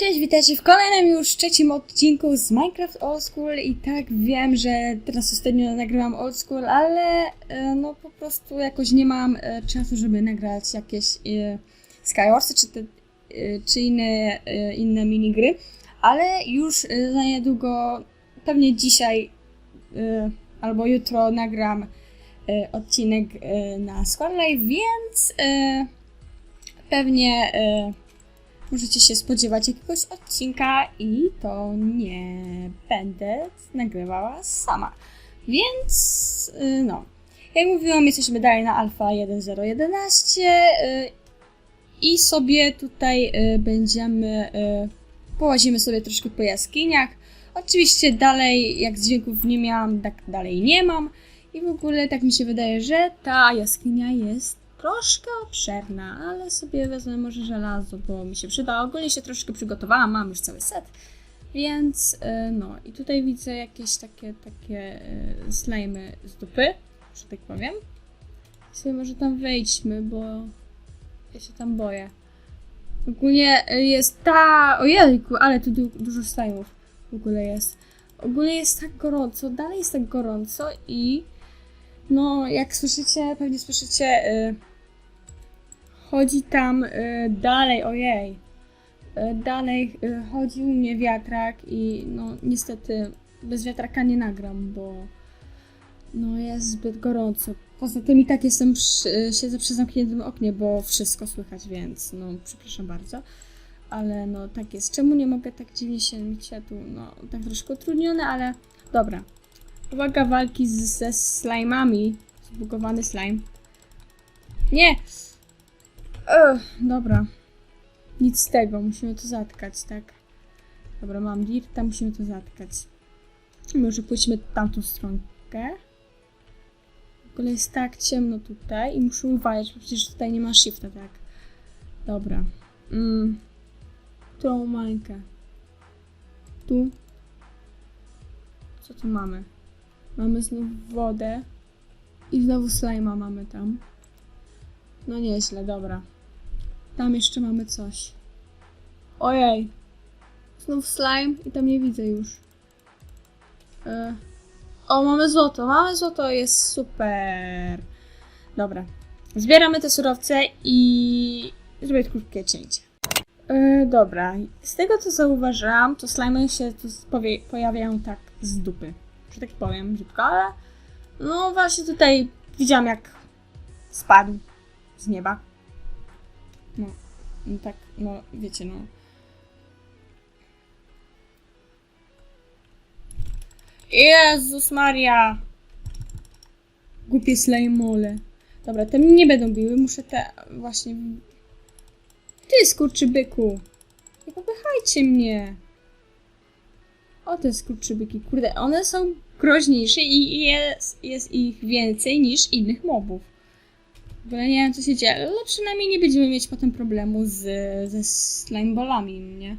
Cześć, witajcie w kolejnym już trzecim odcinku z Minecraft Old School i tak wiem, że teraz ostatnio nagrywam Old School, ale e, no po prostu jakoś nie mam e, czasu, żeby nagrać jakieś e, Skywarsy czy, te, e, czy inne, inne minigry, ale już za niedługo, pewnie dzisiaj albo jutro nagram odcinek na Squad więc pewnie możecie się spodziewać jakiegoś odcinka i to nie będę nagrywała sama. Więc y, no, jak mówiłam, jesteśmy dalej na Alpha 1.0.11 y, i sobie tutaj y, będziemy, połazimy sobie troszkę po jaskiniach. Oczywiście dalej, jak dźwięków nie miałam, tak dalej nie mam. I w ogóle tak mi się wydaje, że ta jaskinia jest troszkę obszerna, ale sobie wezmę może żelazo, bo mi się przyda. Ogólnie się troszkę przygotowałam, mam już cały set. Więc e, no i tutaj widzę jakieś takie, takie e, slajmy z dupy, że tak powiem. I sobie może tam wejdźmy, bo ja się tam boję. Ogólnie jest ta... Ojejku, ale tu du dużo slajmów w ogóle jest. Ogólnie jest tak gorąco, dalej jest tak gorąco i no, jak słyszycie, pewnie słyszycie, y, chodzi tam y, dalej, ojej, y, dalej y, chodzi u mnie wiatrak i no niestety bez wiatraka nie nagram, bo no jest zbyt gorąco. Poza tym i tak jestem, przy, siedzę przy zamkniętym oknie, bo wszystko słychać, więc no przepraszam bardzo. Ale no tak jest. Czemu nie mogę tak dziwnie się tu no tak troszkę utrudnione, ale dobra. Uwaga walki z, ze slime'ami. Zbugowany slime. Nie! Ugh, dobra. Nic z tego, musimy to zatkać, tak? Dobra, mam dirta, musimy to zatkać. Może pójdźmy tamtą stronkę. W ogóle jest tak ciemno tutaj i muszę uważać, bo przecież tutaj nie ma shifta, tak? Dobra. Mm. Którą mańkę? Tu. Co tu mamy? Mamy znów wodę. I znowu slajma mamy tam. No nieźle, dobra. Tam jeszcze mamy coś. Ojej. Znów slime i tam nie widzę już. E. O, mamy złoto. Mamy złoto, jest super. Dobra. Zbieramy te surowce i zrobię krótkie cięcie. E, dobra. Z tego co zauważyłam, to slimy się tu pojawiają tak z dupy że tak powiem brzydko, ale no właśnie tutaj widziałam jak spadł z nieba. No, no tak, no wiecie, no. Jezus Maria! Głupie slajmole. Dobra, te mnie nie będą biły, muszę te właśnie... Ty skurczybyku! Nie popychajcie mnie! O, te skurczybyki, kurde, one są groźniejsze i jest, jest ich więcej niż innych mobów. W ogóle nie wiem, co się dzieje, ale przynajmniej nie będziemy mieć potem problemu z, ze slimeballami, nie?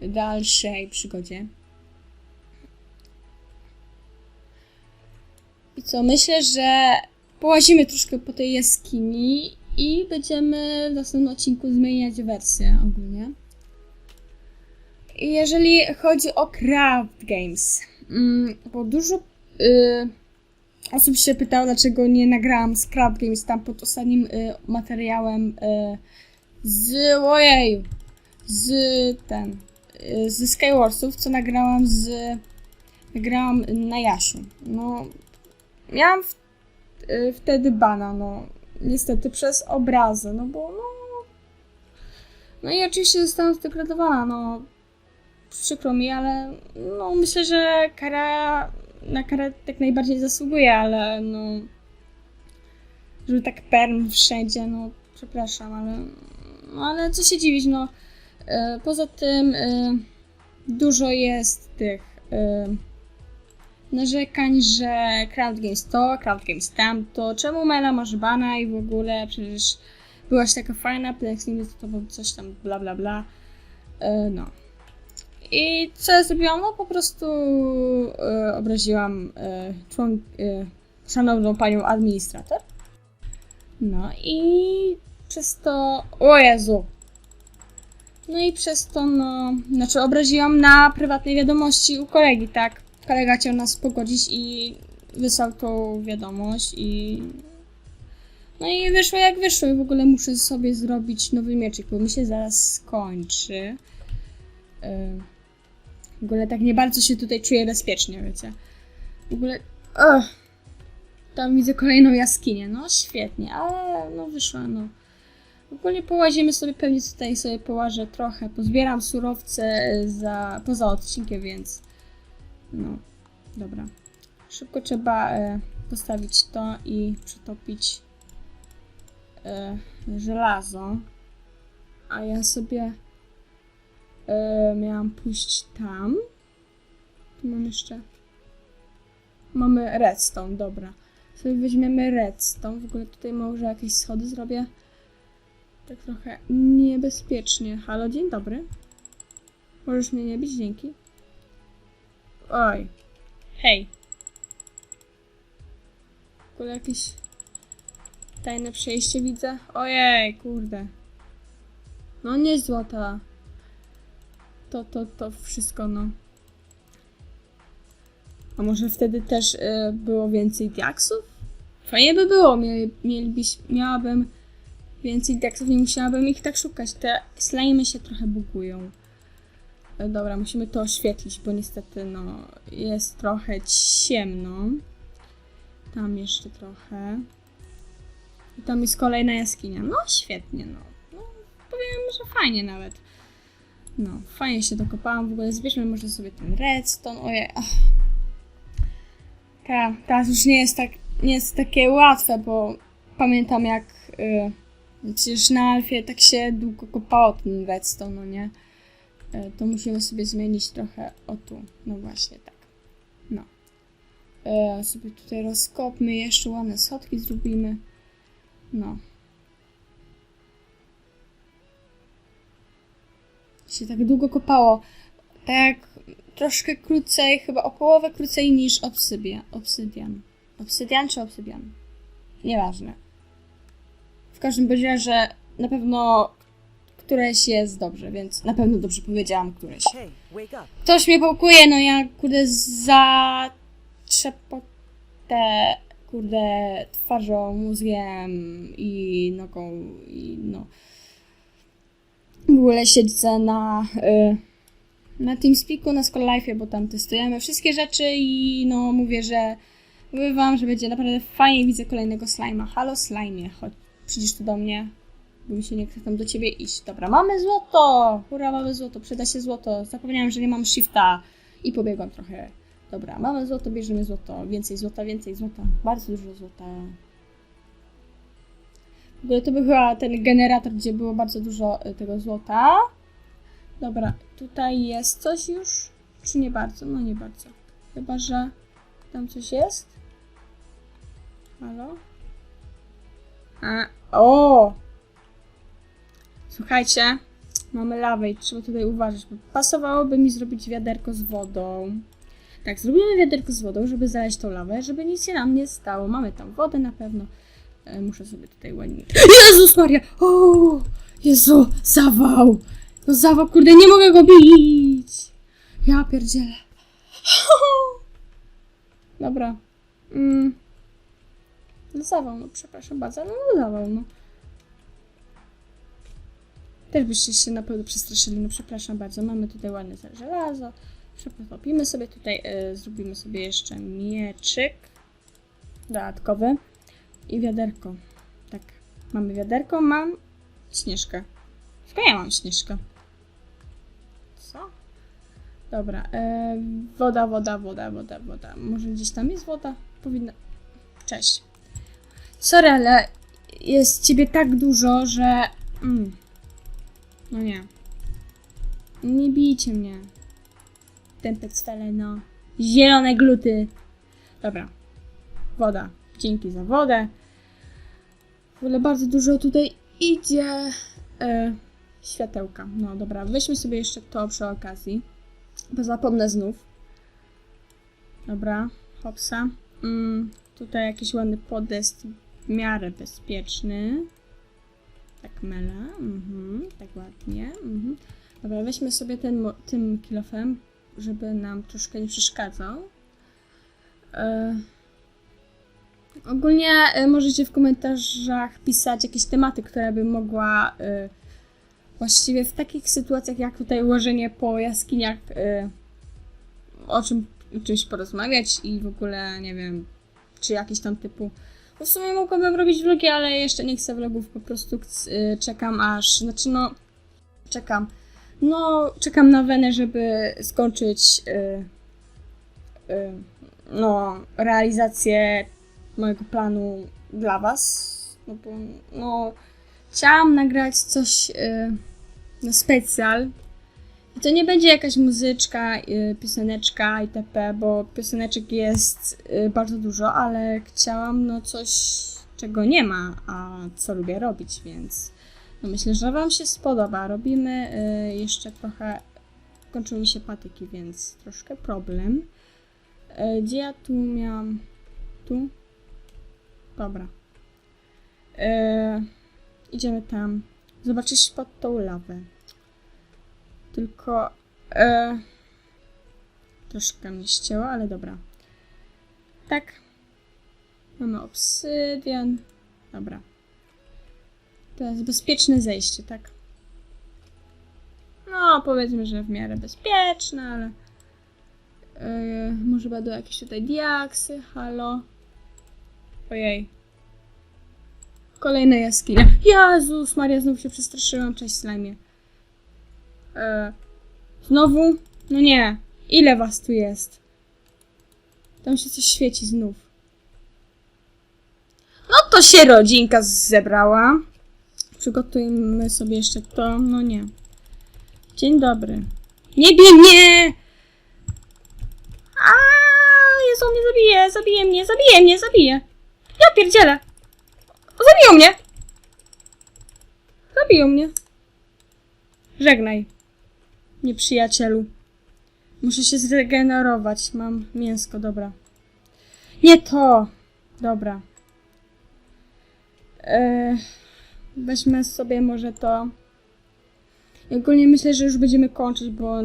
W dalszej przygodzie. I co, myślę, że połazimy troszkę po tej jaskini i będziemy w następnym odcinku zmieniać wersję ogólnie. Jeżeli chodzi o Craft Games, mm, bo dużo y, osób się pytało, dlaczego nie nagrałam z Craft Games tam pod ostatnim y, materiałem y, z ojej, z ten, y, ze Skywarsów, co nagrałam z nagrałam na Jasiu. No, miałam w, y, wtedy bana, no, niestety przez obrazy, no bo no, no i oczywiście zostałam zdegradowana, no, przykro mi, ale no myślę, że kara na karę tak najbardziej zasługuje, ale no żeby tak perm wszędzie, no przepraszam, ale no ale co się dziwić, no e, poza tym e, dużo jest tych e, narzekań, że Crowd Games to, Crowd Games tamto, czemu Mela masz bana i w ogóle przecież byłaś taka fajna, Plex to coś tam bla bla bla, e, no. I co ja zrobiłam? No po prostu e, obraziłam e, człon, e, szanowną panią administrator. No i przez to... O Jezu! No i przez to, no, znaczy obraziłam na prywatnej wiadomości u kolegi, tak? Kolega chciał nas pogodzić i wysłał tą wiadomość i... No i wyszło jak wyszło i w ogóle muszę sobie zrobić nowy mieczyk, bo mi się zaraz skończy. Yy, W ogóle tak nie bardzo się tutaj czuję bezpiecznie, wiecie. W ogóle... Ugh. Tam widzę kolejną jaskinię, no świetnie, ale no wyszła, no. Ogólnie połazimy sobie, pewnie tutaj sobie połażę trochę, pozbieram surowce za, poza odcinkiem, więc no, dobra. Szybko trzeba e, postawić to i przetopić e, żelazo. A ja sobie e, miałam pójść tam. Tu mam jeszcze... Mamy redstone, dobra. Sobie weźmiemy redstone. W ogóle tutaj może jakieś schody zrobię. Tak trochę niebezpiecznie. Halo, dzień dobry. Możesz mnie nie bić, dzięki. Oj. Hej. W ogóle jakieś tajne przejście widzę. Ojej, kurde. No nie złota. To, to, to wszystko, no. A może wtedy też y, było więcej diaksów? Fajnie by było, mieli, mielibyś, miałabym więcej diaksów, nie musiałabym ich tak szukać. Te slajmy się trochę bugują. E, Dobra, musimy to oświetlić, bo niestety no, jest trochę ciemno. Tam jeszcze trochę. I tam jest kolejna jaskinia. No świetnie, no. no powiem, że fajnie nawet. No, fajnie się dokopałam. W ogóle zbierzmy może sobie ten redstone. Ojej, ach. Ta, teraz już nie jest tak, nie jest takie łatwe, bo pamiętam jak y, przecież na Alfie tak się długo kopało ten redstone, no nie? Y, to musimy sobie zmienić trochę o tu. No właśnie, tak. No. Y, sobie tutaj rozkopmy, jeszcze ładne schodki zrobimy. No. Się tak długo kopało. Tak troszkę krócej, chyba o połowę krócej niż obsydian. Obsydian. Obsydian czy obsydian? Nieważne. W każdym razie, że na pewno któreś jest dobrze, więc na pewno dobrze powiedziałam któreś. Ktoś mnie pałkuje, no ja kurde za trzepotę kurde twarzą, mózgiem i nogą i no w ogóle siedzę na y, na TeamSpeaku, na School Life, bo tam testujemy wszystkie rzeczy i no mówię, że wam, że będzie naprawdę fajnie widzę kolejnego slima. Halo slime, chodź, przyjdziesz tu do mnie, bo mi się nie chce tam do ciebie iść. Dobra, mamy złoto! Hurra, mamy złoto, przyda się złoto. Zapomniałam, że nie mam shifta i pobiegłam trochę. Dobra, mamy złoto, bierzemy złoto. Więcej złota, więcej złota. Bardzo dużo złota. To był chyba ten generator, gdzie było bardzo dużo y, tego złota. Dobra, tutaj jest coś już? Czy nie bardzo? No nie bardzo. Chyba, że tam coś jest? Halo? A, o! Słuchajcie, mamy lawę i trzeba tutaj uważać, bo pasowałoby mi zrobić wiaderko z wodą. Tak, zrobimy wiaderko z wodą, żeby zaleźć tą lawę, żeby nic się nam nie stało. Mamy tam wodę na pewno. E, muszę sobie tutaj ładnie... Jezus Maria! O! Jezu, zawał! No zawał, kurde, nie mogę go bić! Ja pierdzielę. Dobra. Mm. No zawał, no przepraszam bardzo, no, no zawał, no. Też byście się na pewno przestraszyli, no przepraszam bardzo. Mamy tutaj ładne żelazo. Przepopimy sobie tutaj, y, zrobimy sobie jeszcze mieczyk dodatkowy i wiaderko. Tak, mamy wiaderko, mam śnieżkę. Skąd ja mam śnieżkę? Co? Dobra, e, woda, woda, woda, woda, woda. Może gdzieś tam jest woda? Powinna. Cześć. Sorry, ale jest ciebie tak dużo, że. Mm. No nie. Nie bijcie mnie. Tępe cwele, no. Zielone gluty. Dobra. Woda. Dzięki za wodę. W ogóle bardzo dużo tutaj idzie. E, światełka. No dobra, weźmy sobie jeszcze to przy okazji. Bo zapomnę znów. Dobra, hopsa. Mm, tutaj jakiś ładny podest w miarę bezpieczny. Tak, Mela. Mhm, tak ładnie. Mhm. Dobra, weźmy sobie ten, tym kilofem, żeby nam troszkę nie przeszkadzał. E, ogólnie e, możecie w komentarzach pisać jakieś tematy, które by mogła e, właściwie w takich sytuacjach jak tutaj łożenie po jaskiniach e, o czym czymś porozmawiać i w ogóle nie wiem, czy jakiś tam typu. W sumie mogłabym robić vlogi, ale jeszcze nie chcę vlogów, po prostu y, czekam aż, znaczy no, czekam. No, czekam na Wenę, żeby skończyć y, y, no, realizację mojego planu dla was. No bo, no, chciałam nagrać coś y, na specjal, i to nie będzie jakaś muzyczka, y, pioseneczka itp., bo pioseneczek jest y, bardzo dużo, ale chciałam no coś, czego nie ma, a co lubię robić, więc no myślę, że Wam się spodoba. Robimy y, jeszcze trochę, kończyły mi się patyki, więc troszkę problem. Y, Gdzie ja tu miałam? Tu? Dobra. Y, Idziemy tam. Zobaczyć pod tą lawę. Tylko e, troszkę mnie ścięło, ale dobra. Tak. Mamy obsydian. Dobra. To jest bezpieczne zejście, tak? No, powiedzmy, że w miarę bezpieczne, ale e, może będą jakieś tutaj diaksy, halo. Ojej. Kolejne jaskinie. Jezus Maria, znów się przestraszyłam. Cześć, slajmie. E, znowu? No nie. Ile was tu jest? Tam się coś świeci znów. No to się rodzinka zebrała. Przygotujmy sobie jeszcze to. No nie. Dzień dobry. Nie bij mnie! A, Jezu, mnie zabije, zabije mnie, zabije mnie, zabije. Ja pierdzielę. Zabiją mnie! Zabiją mnie. Żegnaj, nieprzyjacielu. Muszę się zregenerować. Mam mięsko, dobra. Nie to! Dobra. E, weźmy sobie może to. I ogólnie myślę, że już będziemy kończyć, bo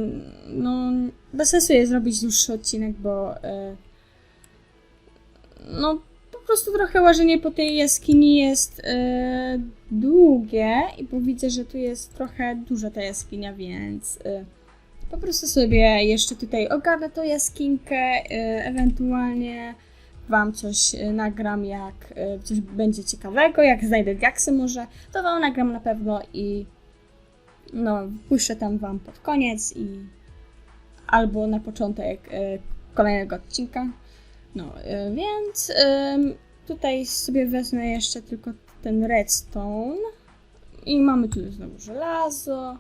no bez sensu jest zrobić dłuższy odcinek, bo e, no po prostu trochę łażenie po tej jaskini jest e, długie i bo widzę, że tu jest trochę duża ta jaskinia, więc e, po prostu sobie jeszcze tutaj ogarnę tą jaskinkę, e, ewentualnie wam coś nagram, jak coś będzie ciekawego, jak znajdę diaksy może, to wam nagram na pewno i no, puszczę tam wam pod koniec i albo na początek kolejnego odcinka. No, e, więc em, tutaj sobie wezmę jeszcze tylko ten redstone i mamy tu znowu żelazo.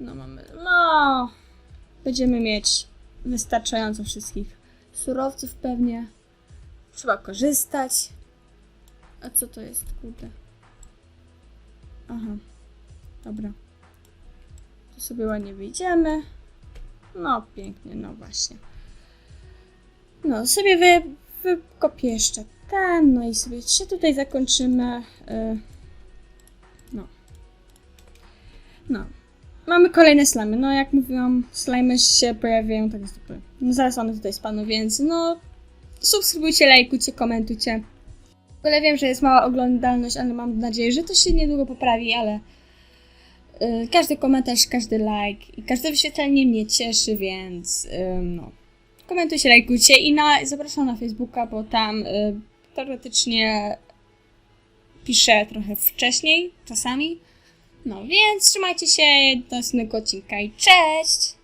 No mamy, no, będziemy mieć wystarczająco wszystkich surowców pewnie. Trzeba korzystać. A co to jest, kurde? Aha, dobra. Tu sobie ładnie wyjdziemy. No, pięknie, no właśnie. No, sobie wy, wykopię jeszcze ten, no i sobie się tutaj zakończymy. y, No. No. Mamy kolejne slimy. No, jak mówiłam, slimy się pojawiają, tak powiem. No, zaraz one tutaj spadną, więc no, subskrybujcie, lajkujcie, komentujcie. W ogóle wiem, że jest mała oglądalność, ale mam nadzieję, że to się niedługo poprawi, ale y, każdy komentarz, każdy like i każde wyświetlenie mnie cieszy, więc y, no. Komentujcie, lajkujcie i na, zapraszam na Facebooka, bo tam y, teoretycznie piszę trochę wcześniej, czasami. No więc trzymajcie się do następnego odcinka i cześć!